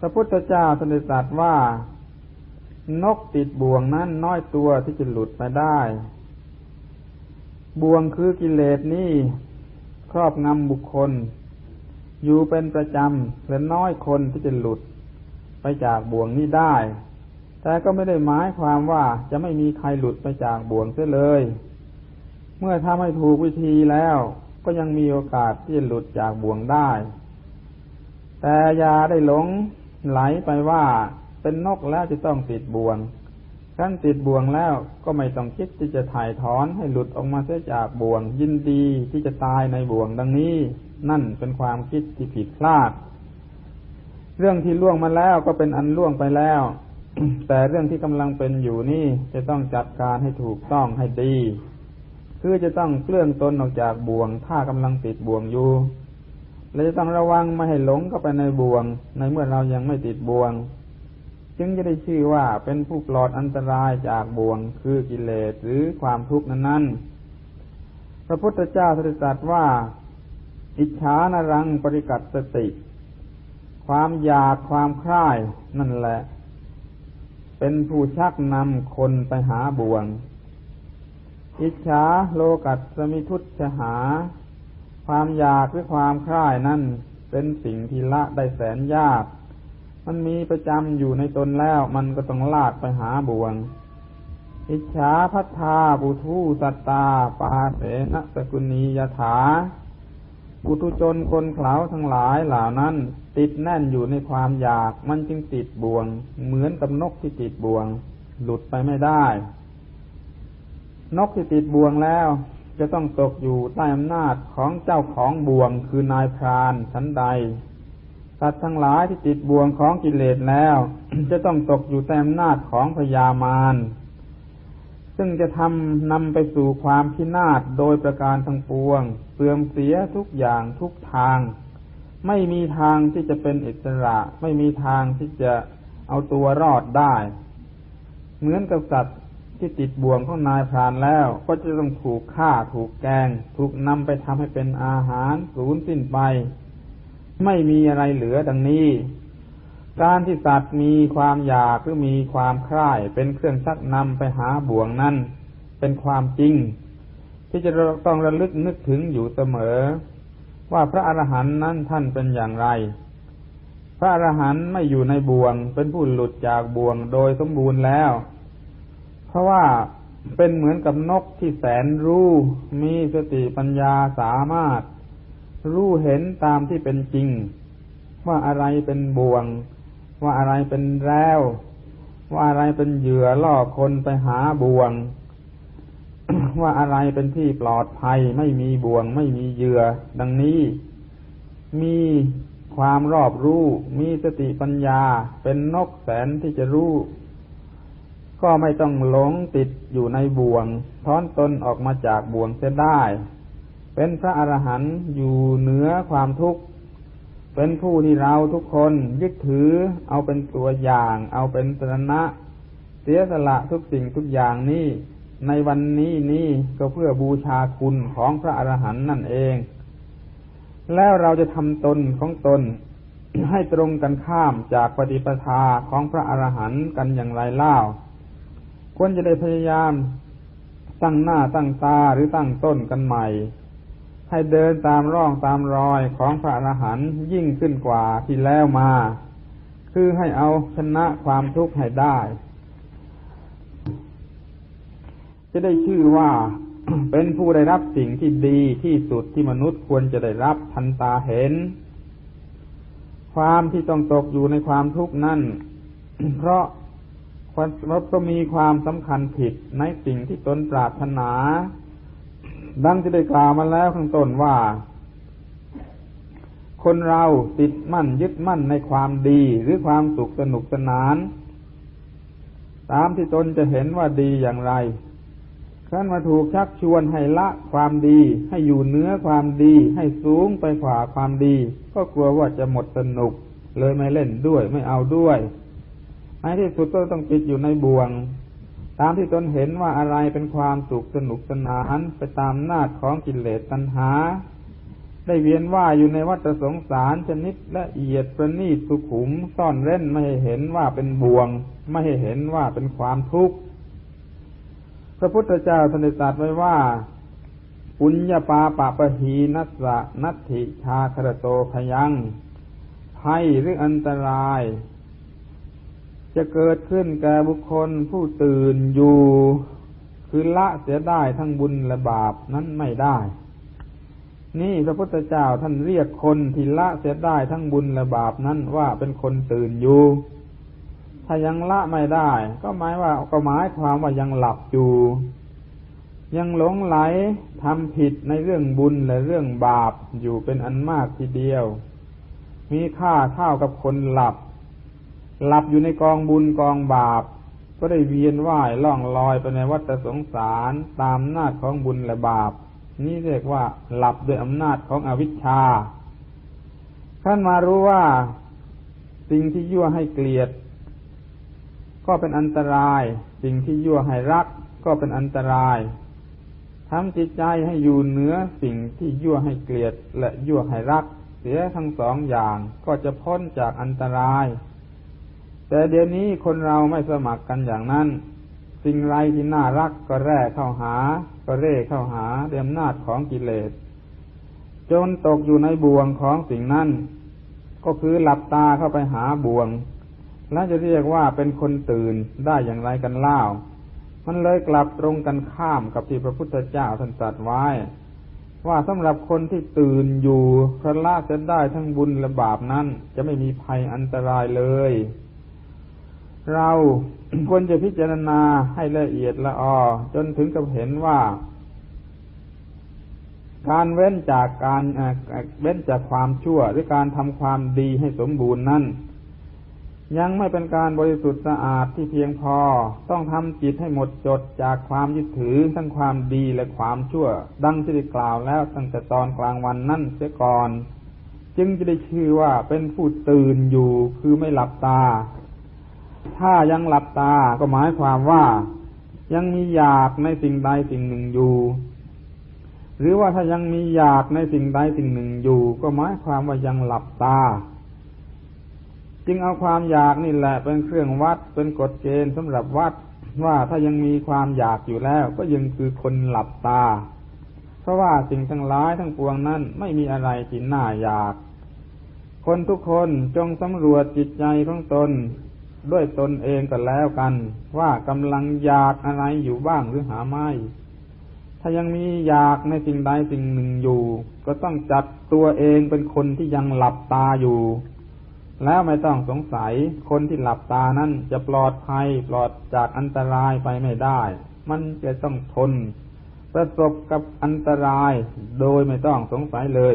พระพุทธเจ้าทรงตรัสว่า นกติดบ่วงนั้นน้อยตัวที่จะหลุดไปได้ บ่วงคือกิเลสนี่ครอบงำบุคคล อยู่เป็นประจำและน้อยคนที่จะหลุดไปจากบ่วงนี้ได้ แต่ก็ไม่ได้หมายความว่าจะไม่มีใครหลุดไปจากบ่วงเสียเลย เมื่อทำให้ถูกวิธีแล้วก็ยังมีโอกาสที่จะหลุดจากบ่วงได้ แต่อย่าได้หลง ไหลไปว่าเป็นนกแล้วจะต้องติดบ่วงครั้นติดบ่วงแล้วก็ไม่ต้องคิดที่จะถ่ายถอนให้หลุดออกมาเสียจากบ่วง ยินดีที่จะตายในบ่วงดังนี้ นั่นเป็นความคิดที่ผิดพลาด เรื่องที่ล่วงมาแล้วก็เป็นอันล่วงไปแล้ว แต่เรื่องที่กำลังเป็นอยู่นี่จะต้องจัดการให้ถูกต้องให้ดี คือจะต้องเคลื่อนตนออกจากบ่วง ถ้ากำลังติดบ่วงอยู่ เราจะต้องระวังไม่ให้หลงเข้าไปในบ่วง ในเมื่อเรายังไม่ติดบ่วง จึงจะได้ชื่อว่าเป็นผู้ปลอดอันตรายจากบ่วง คือกิเลสหรือความทุกข์นั้นๆ พระพุทธเจ้าตรัสว่า อิจฉานรังปริกัตสติ ความอยากความคล้ายนั่นแหละ เป็นผู้ชักนำคนไปหาบ่วง อิจฉาโลกัตสมิทุตชหา ความอยากหรือความคล้ายนั่นเป็นสิ่งที่ละได้แสนยาก มันมีประจำอยู่ในตนแล้วมันก็ต้องลาดไปหาบ่วง อิจฉาพัทธาบุทูสัตตาปาเสนสกุณียถาบุตุชนคนเขาทั้งหลายเหล่านั้น ติดแน่นอยู่ในความอยากมันจึงติดบ่วง เหมือนกับนกที่ติดบ่วง หลุดไปไม่ได้ นกที่ติดบ่วงแล้ว จะต้องตกอยู่ใต้อำนาจของเจ้าของบ่วงคือนายพรานชั้นใดสัตว์ทั้งหลายที่ติดบ่วงของกิเลสแล้ว จะต้องตกอยู่ใต้อำนาจของพยามารซึ่งจะทำนำไปสู่ความพินาศโดยประการทั้งปวงเสื่อมเสียทุกอย่างทุกทาง ไม่มีทางที่จะเป็นอิสระ ไม่มีทางที่จะเอาตัวรอดได้ เหมือนกับสัตว์ ที่ติดบ่วงของนายพรานแล้ว ก็จะต้องถูกฆ่าถูกแกง ถูกนำไปทำให้เป็นอาหารสูญสิ้นไป ไม่มีอะไรเหลือดังนี้ การที่สัตว์มีความอยากหรือมีความคล้ายเป็นเครื่องชักนำไปหาบ่วงนั้น เป็นความจริง ที่จะต้องระลึกนึกถึงอยู่เสมอ ว่าพระอรหันต์นั้นท่านเป็นอย่างไร พระอรหันต์ไม่อยู่ในบ่วง เป็นผู้หลุดจากบ่วงโดยสมบูรณ์แล้ว เพราะว่าเป็นเหมือนกับนกที่แสนรู้ มีสติปัญญาสามารถ รู้เห็นตามที่เป็นจริง ว่าอะไรเป็นบ่วง ว่าอะไรเป็นแร้ว ว่าอะไรเป็นเหยื่อล่อคนไปหาบ่วง ว่าอะไรเป็นที่ปลอดภัย ไม่มีบ่วง ไม่มีเหยื่อ ดังนี้ มีความรอบรู้ มีสติปัญญา เป็นนกแสนที่จะรู้ ก็ไม่ต้องหลงติดอยู่ในบ่วงทอนตนออกมาจากบ่วงเสียได้ เป็นพระอรหันต์อยู่เหนือความทุกข์ เป็นผู้ที่เราทุกคนยึดถือเอาเป็นตัวอย่าง เอาเป็นสนะเสียสละทุกสิ่งทุกอย่างนี้ ในวันนี้นี้ก็เพื่อบูชาคุณของพระอรหันต์นั่นเอง แล้วเราจะทำตนของตนให้ตรงกันข้ามจากปฏิปทาของพระอรหันต์กันอย่างไรเล่า ควรจะได้พยายาม ตั้งหน้าตั้งตาหรือตั้งต้นกันใหม่ ให้เดินตามร่องตามรอยของพระอรหันต์ยิ่งขึ้นกว่าที่แล้วมา คือให้เอาชนะความทุกข์ให้ได้ จะได้ชื่อว่าเป็นผู้ได้รับสิ่งที่ดีที่สุดที่มนุษย์ควรจะได้รับทันตาเห็น ความที่ต้องตกอยู่ในความทุกข์นั่น เพราะ เราก็มีความสำคัญผิดในสิ่งที่ตนปรารถนา ดังจะได้กล่าวมาแล้วข้างต้นว่า คนเราติดมั่นยึดมั่นในความดีหรือความสุขสนุกสนาน ตามที่ตนจะเห็นว่าดีอย่างไรครั้นมาถูกชักชวนให้ละความดี ให้อยู่เนื้อความดี ให้สูงไปกว่าความดี ก็กลัวว่าจะหมดสนุก เลยไม่เล่นด้วยไม่เอาด้วย ในที่สุดก็ต้องติดอยู่ในบ่วง ตามที่ตนเห็นว่าอะไรเป็นความสุขสนุกสนานไปตามนาจของกิเลสตัณหา ได้เวียนว่ายอยู่ในวัฏสงสารชนิดละเอียดประณีตสุขุมซ่อนเร้นไม่ให้เห็นว่าเป็นบ่วง ไม่ให้เห็นว่าเป็นความทุกข์พระพุทธเจ้าทนได้ตรัสไว้ว่าปุญญาปาปะปะหีนัสสะนัตถิชาครโตพยังภัยหรืออันตราย จะเกิดขึ้นแก่บุคคลผู้ตื่นอยู่ คือละเสียได้ทั้งบุญและบาปนั้นไม่ได้ นี่พระพุทธเจ้าท่านเรียกคนที่ละเสียได้ทั้งบุญและบาปนั้นว่าเป็นคนตื่นอยู่ ถ้ายังละไม่ได้ ก็หมายว่าก็หมายความว่ายังหลับอยู่ ยังหลงไหลทำผิดในเรื่องบุญและเรื่องบาปอยู่เป็นอันมากทีเดียว มีค่าเท่ากับคนหลับ หลับอยู่ในกองบุญกองบาป ก็ได้เวียนว่ายล่องลอยไปในวัฏสงสารตามอำนาจของบุญและบาป นี่เรียกว่าหลับด้วยอำนาจของอวิชชาท่านมารู้ว่าสิ่งที่ยั่วให้เกลียด ก็เป็นอันตราย สิ่งที่ยั่วให้รักก็เป็นอันตรายทำจิตใจให้อยู่เหนือสิ่งที่ยั่วให้เกลียดและยั่วให้รัก เสียทั้งสองอย่างก็จะพ้นจากอันตราย แต่เดี๋ยวนี้คนเราไม่สมัครกันอย่างนั้น สิ่งไรที่น่ารักก็แร่เข้าหา ก็เร่เข้าหาเด้วยอำนาจของกิเลส จนตกอยู่ในบ่วงของสิ่งนั้น ก็คือหลับตาเข้าไปหาบ่วง และจะเรียกว่าเป็นคนตื่นได้อย่างไรกันเล่า มันเลยกลับตรงกันข้ามกับที่พระพุทธเจ้าท่านตรัสไว้ ว่าสำหรับคนที่ตื่นอยู่พระละจะได้ทั้งบุญและบาปนั้น จะไม่มีภัยอันตรายเลย เราควรจะพิจารณาให้ละเอียดละออจนถึงกับเห็นว่า การเว้นจากการเว้นจากความชั่ว หรือการทำความดีให้สมบูรณ์นั้น ยังไม่เป็นการบริสุทธิ์สะอาดที่เพียงพอต้องทำจิตให้หมดจดจากความยึดถือทั้งความดีและความชั่ว ดังที่ได้กล่าวแล้วตั้งแต่ตอนกลางวันนั่นเสียก่อน จึงจะได้ชื่อว่าเป็นผู้ตื่นอยู่คือไม่หลับตา ถ้ายังหลับตาก็หมายความว่ายังมีอยากในสิ่งใดสิ่งหนึ่งอยู่ หรือว่าถ้ายังมีอยากในสิ่งใดสิ่งหนึ่งอยู่ ก็หมายความว่ายังหลับตา จึงเอาความอยากนี่แหละเป็นเครื่องวัดเป็นกฎเกณฑ์สำหรับวัดว่าถ้ายังมีความอยากอยู่แล้ว ก็ยังคือคนหลับตา เพราะว่าสิ่งทั้งหลายทั้งปวงนั้นไม่มีอะไรที่น่าอยาก คนทุกคนจงสำรวจจิตใจของตน ด้วยตนเองกันแล้วกัน ว่ากำลังอยากอะไรอยู่บ้างหรือหาไม่ถ้ายังมีอยากในสิ่งใดสิ่งหนึ่งอยู่ ก็ต้องจัดตัวเองเป็นคนที่ยังหลับตาอยู่ แล้วไม่ต้องสงสัยคนที่หลับตานั้นจะปลอดภัยปลอดจากอันตรายไปไม่ได้ มันจะต้องทน ประสบกับอันตรายโดยไม่ต้องสงสัยเลย